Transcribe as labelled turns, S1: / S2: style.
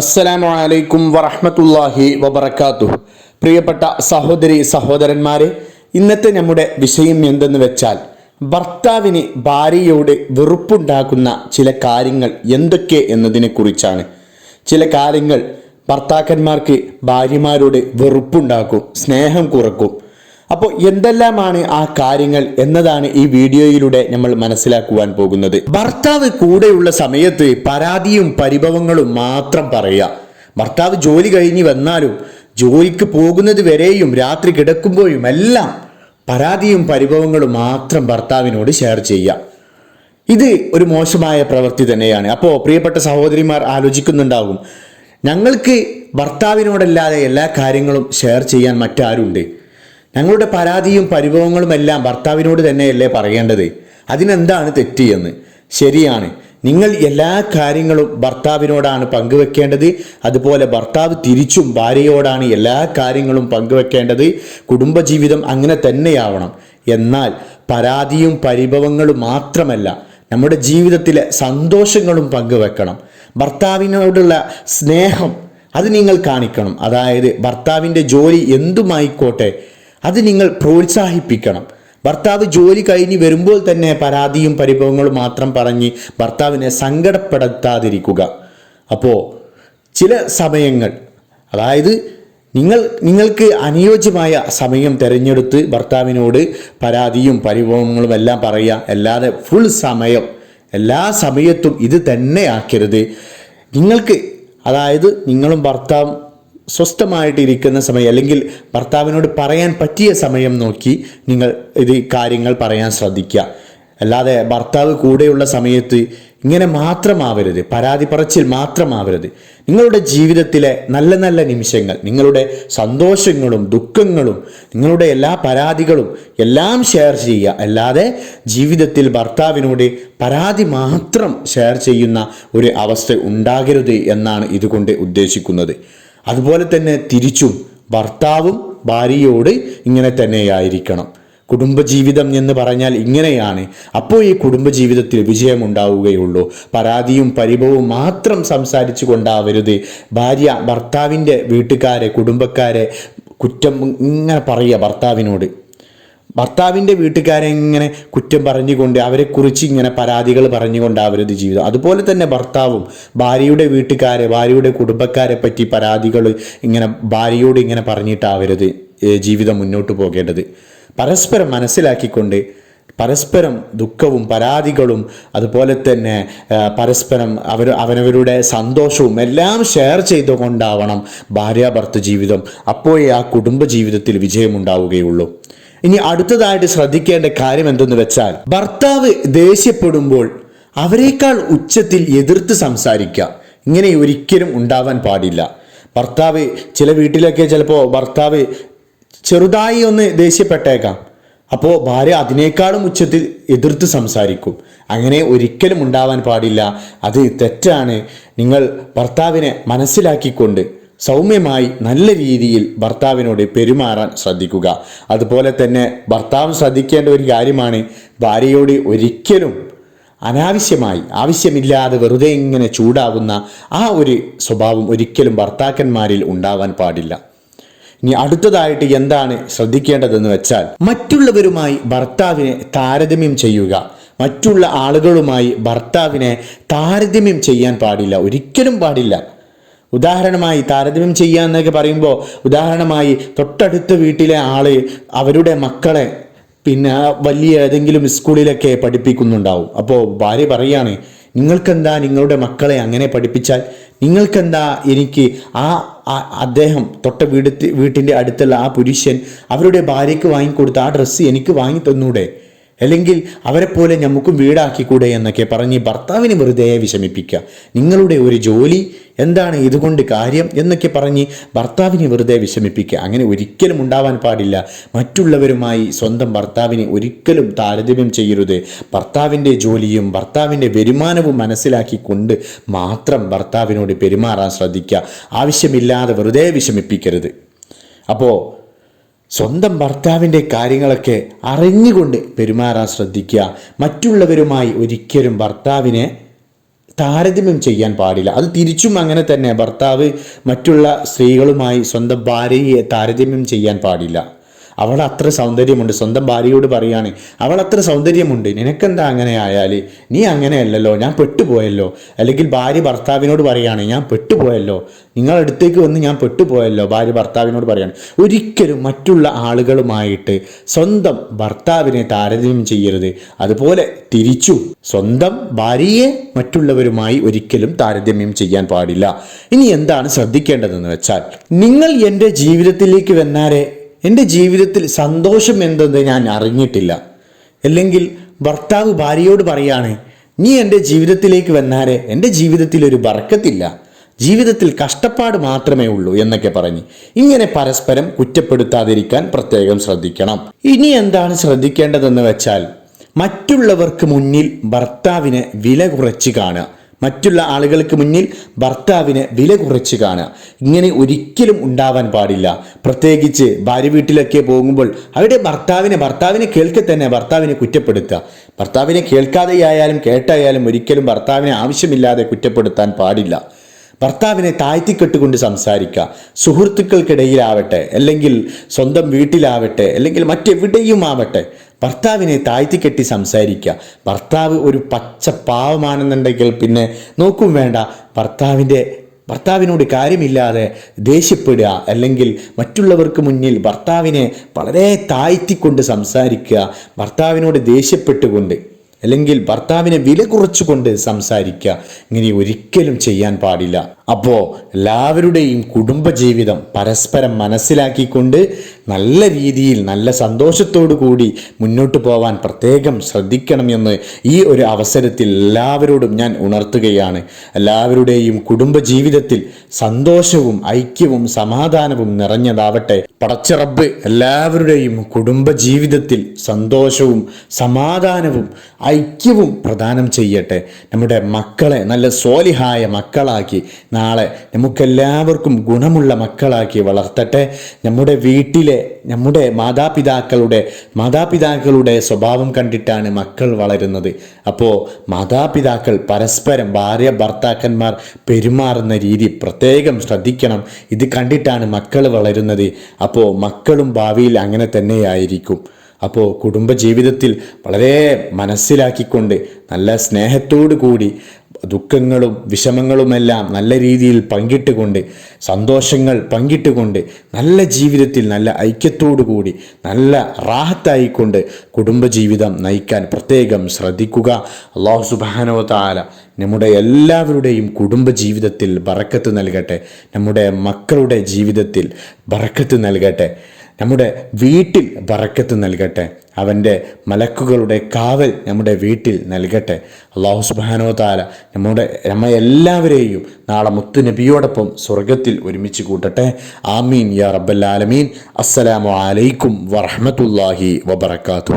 S1: അസ്സലാമു അലൈക്കും വറഹ്മത്തുള്ളാഹി വബറകാതുഹു. പ്രിയപ്പെട്ട സഹോദരി സഹോദരന്മാരെ ഇന്നത്തെ നമ്മുടെ വിഷയം എന്തെന്ന് വെച്ചാൽ ഭർത്താവിന് ഭാര്യയോട് വെറുപ്പുണ്ടാക്കുന്ന ചില കാര്യങ്ങൾ എന്തൊക്കെ എന്നതിനെ കുറിച്ചാണ്. ചില കാര്യങ്ങൾ ഭർത്താക്കന്മാർക്ക് ഭാര്യമാരോട് വെറുപ്പുണ്ടാക്കും സ്നേഹം കുറക്കും. അപ്പോൾ എന്തെല്ലാമാണ് ആ കാര്യങ്ങൾ എന്നതാണ് ഈ വീഡിയോയിലൂടെ നമ്മൾ മനസ്സിലാക്കുവാൻ പോകുന്നത്. ഭർത്താവ് കൂടെയുള്ള സമയത്ത് പരാതിയും പരിഭവങ്ങളും മാത്രം പറയുക. ഭർത്താവ് ജോലി കഴിഞ്ഞ് വന്നാലും ജോലിക്ക് പോകുന്നത് വരെയും രാത്രി കിടക്കുമ്പോഴും എല്ലാം പരാതിയും പരിഭവങ്ങളും മാത്രം ഭർത്താവിനോട് ഷെയർ ചെയ്യുക. ഇത് ഒരു മോശമായ പ്രവൃത്തി തന്നെയാണ്. അപ്പോൾ പ്രിയപ്പെട്ട സഹോദരിമാർ ആലോചിക്കുന്നുണ്ടാകും. ഞങ്ങൾക്ക് ഭർത്താവിനോടല്ലാതെ എല്ലാ കാര്യങ്ങളും ഷെയർ ചെയ്യാൻ മറ്റാരുണ്ട്. ഞങ്ങളുടെ പരാതിയും പരിഭവങ്ങളും എല്ലാം ഭർത്താവിനോട് തന്നെയല്ലേ പറയേണ്ടത്? അതിനെന്താണ് തെറ്റ് എന്ന് ശരിയാണ്. നിങ്ങൾ എല്ലാ കാര്യങ്ങളും ഭർത്താവിനോടാണ് പങ്കുവെക്കേണ്ടത്. അതുപോലെ ഭർത്താവ് തിരിച്ചും ഭാര്യയോടാണ് എല്ലാ കാര്യങ്ങളും പങ്കുവെക്കേണ്ടത്. കുടുംബജീവിതം അങ്ങനെ തന്നെയാവണം. എന്നാൽ പരാതിയും പരിഭവങ്ങളും മാത്രമല്ല നമ്മുടെ ജീവിതത്തിലെ സന്തോഷങ്ങളും പങ്കുവെക്കണം. ഭർത്താവിനോടുള്ള സ്നേഹം അത് നിങ്ങൾ കാണിക്കണം. അതായത് ഭർത്താവിന്റെ ജോലി എന്തുമായിക്കോട്ടെ അത് നിങ്ങൾ പ്രോത്സാഹിപ്പിക്കണം. ഭർത്താവ് ജോലി കഴിഞ്ഞ് വരുമ്പോൾ തന്നെ പരാതിയും പരിഭവങ്ങളും മാത്രം പറഞ്ഞ് ഭർത്താവിനെ സങ്കടപ്പെടുത്താതിരിക്കുക. അപ്പോൾ ചില സമയങ്ങൾ അതായത് നിങ്ങൾ നിങ്ങൾക്ക് അനുയോജ്യമായ സമയം തിരഞ്ഞെടുത്ത് ഭർത്താവിനോട് പരാതിയും പരിഭവങ്ങളും എല്ലാം പറയുക. അല്ലാതെ ഫുൾ സമയം എല്ലാ സമയത്തും ഇത് തന്നെ ആക്കരുത്. നിങ്ങൾക്ക് അതായത് നിങ്ങളും ഭർത്താവും സ്വസ്ഥമായിട്ട് ഇരിക്കുന്ന സമയം അല്ലെങ്കിൽ ഭർത്താവിനോട് പറയാൻ പറ്റിയ സമയം നോക്കി നിങ്ങൾ ഇത് കാര്യങ്ങൾ പറയാൻ ശ്രദ്ധിക്കുക. അല്ലാതെ ഭർത്താവ് കൂടെയുള്ള സമയത്ത് ഇങ്ങനെ മാത്രമാവരുത്. പരാതി പറച്ചിൽ മാത്രമാവരുത്. നിങ്ങളുടെ ജീവിതത്തിലെ നല്ല നല്ല നിമിഷങ്ങൾ നിങ്ങളുടെ സന്തോഷങ്ങളും ദുഃഖങ്ങളും നിങ്ങളുടെ എല്ലാ പരാതികളും എല്ലാം ഷെയർ ചെയ്യുക. അല്ലാതെ ജീവിതത്തിൽ ഭർത്താവിനോട് പരാതി മാത്രം ഷെയർ ചെയ്യുന്ന ഒരു അവസ്ഥ ഉണ്ടാകരുത് എന്നാണ് ഇതുകൊണ്ട് ഉദ്ദേശിക്കുന്നത്. അതുപോലെ തന്നെ തിരിച്ചും ഭർത്താവും ഭാര്യയോട് ഇങ്ങനെ തന്നെയായിരിക്കണം. കുടുംബജീവിതം എന്ന് പറഞ്ഞാൽ ഇങ്ങനെയാണ്. അപ്പോൾ ഈ കുടുംബജീവിതത്തിൽ വിജയമുണ്ടാവുകയുള്ളൂ. പരാതിയും പരിഭവവും മാത്രം സംസാരിച്ചു കൊണ്ടാവരുത് ഭാര്യ ഭർത്താവിന്റെ വീട്ടുകാരെ കുടുംബക്കാരെ കുറ്റം ഇങ്ങനെ പറയുക ഭർത്താവിനോട്. ഭർത്താവിന്റെ വീട്ടുകാരെ ഇങ്ങനെ കുറ്റം പറഞ്ഞുകൊണ്ട് അവരെക്കുറിച്ച് ഇങ്ങനെ പരാതികൾ പറഞ്ഞുകൊണ്ട് അവരത് ജീവിതം. അതുപോലെ തന്നെ ഭർത്താവും ഭാര്യയുടെ വീട്ടുകാരെ ഭാര്യയുടെ കുടുംബക്കാരെ പറ്റി പരാതികൾ ഇങ്ങനെ ഭാര്യയോട് ഇങ്ങനെ പറഞ്ഞിട്ട് അവരത് ജീവിതം മുന്നോട്ട് പോകേണ്ടത്. പരസ്പരം മനസ്സിലാക്കിക്കൊണ്ട് പരസ്പരം ദുഃഖവും പരാതികളും അതുപോലെ തന്നെ പരസ്പരം അവർ അവനവരുടെ സന്തോഷവും എല്ലാം ഷെയർ ചെയ്തുകൊണ്ടാവണം ഭാര്യാഭർത്ത ജീവിതം. അപ്പോഴേ ആ കുടുംബ ജീവിതത്തിൽ വിജയമുണ്ടാവുകയുള്ളൂ. ഇനി അടുത്തതായിട്ട് ശ്രദ്ധിക്കേണ്ട കാര്യം എന്തെന്ന് വെച്ചാൽ ഭർത്താവ് ദേഷ്യപ്പെടുമ്പോൾ അവരെക്കാൾ ഉച്ചത്തിൽ എതിർത്ത് സംസാരിക്കുക. ഇങ്ങനെ ഒരിക്കലും ഉണ്ടാവാൻ പാടില്ല. ഭർത്താവ് ചില വീട്ടിലൊക്കെ ചിലപ്പോൾ ഭർത്താവ് ചെറുതായി ഒന്ന് ദേഷ്യപ്പെട്ടേക്കാം. അപ്പോൾ ഭാര്യ അതിനേക്കാളും ഉച്ചത്തിൽ എതിർത്ത് സംസാരിക്കും. അങ്ങനെ ഒരിക്കലും ഉണ്ടാവാൻ പാടില്ല. അത് തെറ്റാണ്. നിങ്ങൾ ഭർത്താവിനെ മനസ്സിലാക്കിക്കൊണ്ട് സൗമ്യമായി നല്ല രീതിയിൽ ഭർത്താവിനോട് പെരുമാറാൻ ശ്രദ്ധിക്കുക. അതുപോലെ തന്നെ ഭർത്താവ് ശ്രദ്ധിക്കേണ്ട ഒരു കാര്യമാണ് ഭാര്യയോട് ഒരിക്കലും അനാവശ്യമായി ആവശ്യമില്ലാതെ വെറുതെ ഇങ്ങനെ ചൂടാവുന്ന ആ ഒരു സ്വഭാവം ഒരിക്കലും ഭർത്താക്കന്മാരിൽ ഉണ്ടാവാൻ പാടില്ല. ഇനി അടുത്തതായിട്ട് എന്താണ് ശ്രദ്ധിക്കേണ്ടതെന്ന് വെച്ചാൽ മറ്റുള്ളവരുമായി ഭർത്താവിനെ താരതമ്യം ചെയ്യുക. മറ്റുള്ള ആളുകളുമായി ഭർത്താവിനെ താരതമ്യം ചെയ്യാൻ പാടില്ല. ഒരിക്കലും പാടില്ല. ഉദാഹരണമായി താരതമ്യം ചെയ്യുക എന്നൊക്കെ പറയുമ്പോൾ ഉദാഹരണമായി തൊട്ടടുത്ത വീട്ടിലെ ആൾ അവരുടെ മക്കളെ പിന്നെ വലിയ ഏതെങ്കിലും സ്കൂളിലൊക്കെ പഠിപ്പിക്കുന്നുണ്ടാവും. അപ്പോൾ ഭാര്യ പറയാണ് നിങ്ങൾക്കെന്താ നിങ്ങളുടെ മക്കളെ അങ്ങനെ പഠിപ്പിച്ചാൽ? നിങ്ങൾക്കെന്താ എനിക്ക് ആ ആ- അദ്ദേഹം തൊട്ട വീടത്തി വീട്ടിന്റെ അടുത്തുള്ള ആ പുരുഷൻ അവരുടെ ഭാര്യയ്ക്ക് വാങ്ങിക്കൊടുത്ത ആ ഡ്രസ്സ് എനിക്ക് വാങ്ങി തന്നൂടെ? അല്ലെങ്കിൽ അവരെപ്പോലെ നമുക്കും വീടാക്കിക്കൂടെ? എന്നൊക്കെ പറഞ്ഞ് ഭർത്താവിനെ വെറുതെ വിഷമിപ്പിക്കുക. നിങ്ങളുടെ ഒരു ജോലി എന്താണ് ഇതുകൊണ്ട് കാര്യം എന്നൊക്കെ പറഞ്ഞ് ഭർത്താവിനെ വെറുതെ വിഷമിപ്പിക്കുക. അങ്ങനെ ഒരിക്കലും ഉണ്ടാവാൻ പാടില്ല. മറ്റുള്ളവരുമായി സ്വന്തം ഭർത്താവിനെ ഒരിക്കലും താരതമ്യം ചെയ്യരുത്. ഭർത്താവിന്റെ ജോലിയും ഭർത്താവിന്റെ വരുമാനവും മനസ്സിലാക്കിക്കൊണ്ട് മാത്രം ഭർത്താവിനോട് പെരുമാറാൻ ശ്രദ്ധിക്കുക. ആവശ്യമില്ലാതെ വെറുതെ വിഷമിപ്പിക്കരുത്. അപ്പോൾ സ്വന്തം ഭർത്താവിന്റെ കാര്യങ്ങളൊക്കെ അറിഞ്ഞുകൊണ്ട് പെരുമാറാൻ ശ്രദ്ധിക്കുക. മറ്റുള്ളവരുമായി ഒരിക്കലും ഭർത്താവിനെ താരതമ്യം ചെയ്യാൻ പാടില്ല. അത് തിരിച്ചും അങ്ങനെ തന്നെ. ഭർത്താവ് മറ്റുള്ള സ്ത്രീകളുമായി സ്വന്തം ഭാര്യയെ താരതമ്യം ചെയ്യാൻ പാടില്ല. അവൾ അത്ര സൗന്ദര്യമുണ്ട്. സ്വന്തം ഭാര്യയോട് പറയാണ് അവൾ അത്ര സൗന്ദര്യമുണ്ട്. നിനക്കെന്താ അങ്ങനെ ആയാൽ നീ അങ്ങനെയല്ലല്ലോ ഞാൻ പെട്ടുപോയല്ലോ. അല്ലെങ്കിൽ ഭാര്യ ഭർത്താവിനോട് പറയാണ് ഞാൻ പെട്ടുപോയല്ലോ. നിങ്ങളടുത്തേക്ക് വന്ന് ഞാൻ പെട്ടുപോയല്ലോ. ഭാര്യ ഭർത്താവിനോട് പറയാണ്. ഒരിക്കലും മറ്റുള്ള ആളുകളുമായിട്ട് സ്വന്തം ഭർത്താവിനെ താരതമ്യം ചെയ്യരുത്. അതുപോലെ തിരിച്ചു സ്വന്തം ഭാര്യയെ മറ്റുള്ളവരുമായി ഒരിക്കലും താരതമ്യം ചെയ്യാൻ പാടില്ല. ഇനി എന്താണ് ശ്രദ്ധിക്കേണ്ടതെന്ന് വെച്ചാൽ നിങ്ങൾ എന്റെ ജീവിതത്തിലേക്ക് വന്നാരെ എന്റെ ജീവിതത്തിൽ സന്തോഷം എന്തെന്ന് ഞാൻ അറിഞ്ഞിട്ടില്ല. അല്ലെങ്കിൽ ഭർത്താവ് ഭാര്യയോട് പറയാണ് നീ എന്റെ ജീവിതത്തിലേക്ക് വന്നാരെ എന്റെ ജീവിതത്തിൽ ഒരു ബർക്കത്തില്ല. ജീവിതത്തിൽ കഷ്ടപ്പാട് മാത്രമേ ഉള്ളൂ എന്നൊക്കെ പറഞ്ഞ് ഇങ്ങനെ പരസ്പരം കുറ്റപ്പെടുത്താതിരിക്കാൻ പ്രത്യേകം ശ്രദ്ധിക്കണം. ഇനി എന്താണ് ശ്രദ്ധിക്കേണ്ടതെന്ന് വെച്ചാൽ മറ്റുള്ളവർക്ക് മുന്നിൽ ഭർത്താവിനെ വില കുറച്ച് കാണുക. മറ്റുള്ള ആളുകൾക്ക് മുന്നിൽ ഭർത്താവിനെ വില കുറച്ച് കാണുക. ഇങ്ങനെ ഒരിക്കലും ഉണ്ടാവാൻ പാടില്ല. പ്രത്യേകിച്ച് ഭാര്യ വീട്ടിലൊക്കെ പോകുമ്പോൾ അവിടെ ഭർത്താവിനെ ഭർത്താവിനെ കേൾക്കെ തന്നെ ഭർത്താവിനെ കുറ്റപ്പെടുത്തുക. ഭർത്താവിനെ കേൾക്കാതെയായാലും കേട്ടായാലും ഒരിക്കലും ഭർത്താവിനെ ആവശ്യമില്ലാതെ കുറ്റപ്പെടുത്താൻ പാടില്ല. ഭർത്താവിനെ താഴ്ത്തിക്കെട്ടുകൊണ്ട് സംസാരിക്കുക. സുഹൃത്തുക്കൾക്കിടയിലാവട്ടെ അല്ലെങ്കിൽ സ്വന്തം വീട്ടിലാവട്ടെ അല്ലെങ്കിൽ മറ്റെവിടെയും ആവട്ടെ ഭർത്താവിനെ താഴ്ത്തിക്കെട്ടി സംസാരിക്കുക. ഭർത്താവ് ഒരു പച്ച പാവമാണെന്നുണ്ടെങ്കിൽ പിന്നെ നോക്കും വേണ്ട. ഭർത്താവിന്റെ ഭർത്താവിനോട് കാര്യമില്ലാതെ ദേഷ്യപ്പെടുക അല്ലെങ്കിൽ മറ്റുള്ളവർക്ക് മുന്നിൽ ഭർത്താവിനെ വളരെ താഴ്ത്തിക്കൊണ്ട് സംസാരിക്കുക. ഭർത്താവിനോട് ദേഷ്യപ്പെട്ടുകൊണ്ട് അല്ലെങ്കിൽ ഭർത്താവിനെ വില കുറച്ചുകൊണ്ട് സംസാരിക്കുക. ഇങ്ങനെ ഒരിക്കലും ചെയ്യാൻ പാടില്ല. അപ്പോൾ എല്ലാവരുടെയും കുടുംബജീവിതം പരസ്പരം മനസ്സിലാക്കിക്കൊണ്ട് നല്ല രീതിയിൽ നല്ല സന്തോഷത്തോടു കൂടി മുന്നോട്ട് പോവാൻ പ്രത്യേകം ശ്രദ്ധിക്കണമെന്ന് ഈ ഒരു അവസരത്തിൽ എല്ലാവരോടും ഞാൻ ഉണർത്തുകയാണ്. എല്ലാവരുടെയും കുടുംബജീവിതത്തിൽ സന്തോഷവും ഐക്യവും സമാധാനവും നിറഞ്ഞതാവട്ടെ. പടച്ചിറബ് എല്ലാവരുടെയും കുടുംബജീവിതത്തിൽ സന്തോഷവും സമാധാനവും ഐക്യവും പ്രദാനം ചെയ്യട്ടെ. നമ്മുടെ മക്കളെ നല്ല സോലിഹായ മക്കളാക്കി നാളെ നമുക്കെല്ലാവർക്കും ഗുണമുള്ള മക്കളാക്കി വളർത്തട്ടെ. നമ്മുടെ വീട്ടിലെ നമ്മുടെ മാതാപിതാക്കളുടെ മാതാപിതാക്കളുടെ സ്വഭാവം കണ്ടിട്ടാണ് മക്കൾ വളരുന്നത്. അപ്പോൾ മാതാപിതാക്കൾ പരസ്പരം ഭാര്യ ഭർത്താക്കന്മാർ പെരുമാറുന്ന രീതി പ്രത്യേകം ശ്രദ്ധിക്കണം. ഇത് കണ്ടിട്ടാണ് മക്കൾ വളരുന്നത്. അപ്പോൾ മക്കളും ഭാവിയിൽ അങ്ങനെ തന്നെയായിരിക്കും. അപ്പോൾ കുടുംബജീവിതത്തിൽ വളരെ മനസ്സിലാക്കിക്കൊണ്ട് നല്ല സ്നേഹത്തോടു കൂടി ദുഃഖങ്ങളും വിഷമങ്ങളുമെല്ലാം നല്ല രീതിയിൽ പങ്കിട്ടുകൊണ്ട് സന്തോഷങ്ങൾ പങ്കിട്ടുകൊണ്ട് നല്ല ജീവിതത്തിൽ നല്ല ഐക്യത്തോടു കൂടി നല്ല റാഹത്തായിക്കൊണ്ട് കുടുംബജീവിതം നയിക്കാൻ പ്രത്യേകം ശ്രദ്ധിക്കുക. അള്ളാഹു സുബാനോ താല നമ്മുടെ എല്ലാവരുടെയും കുടുംബജീവിതത്തിൽ ബറക്കത്ത് നൽകട്ടെ. നമ്മുടെ മക്കളുടെ ജീവിതത്തിൽ ബറക്കത്ത് നൽകട്ടെ. നമ്മുടെ വീട്ടിൽ ബറക്കത്ത് നൽകട്ടെ. അവന്റെ മലക്കുകളുടെ കാവൽ നമ്മുടെ വീട്ടിൽ നൽകട്ടെ. അള്ളാഹു സുബാനോ താല നമ്മുടെ നമ്മ എല്ലാവരെയും നാളെ മുത്തു നബിയോടൊപ്പം സ്വർഗത്തിൽ ഒരുമിച്ച് കൂട്ടട്ടെ. ആമീൻ യാ റബ്ബൽ ആലമീൻ. അസ്സലാമു അലൈക്കും വറഹമത്തല്ലാഹി വബർക്കാത്തു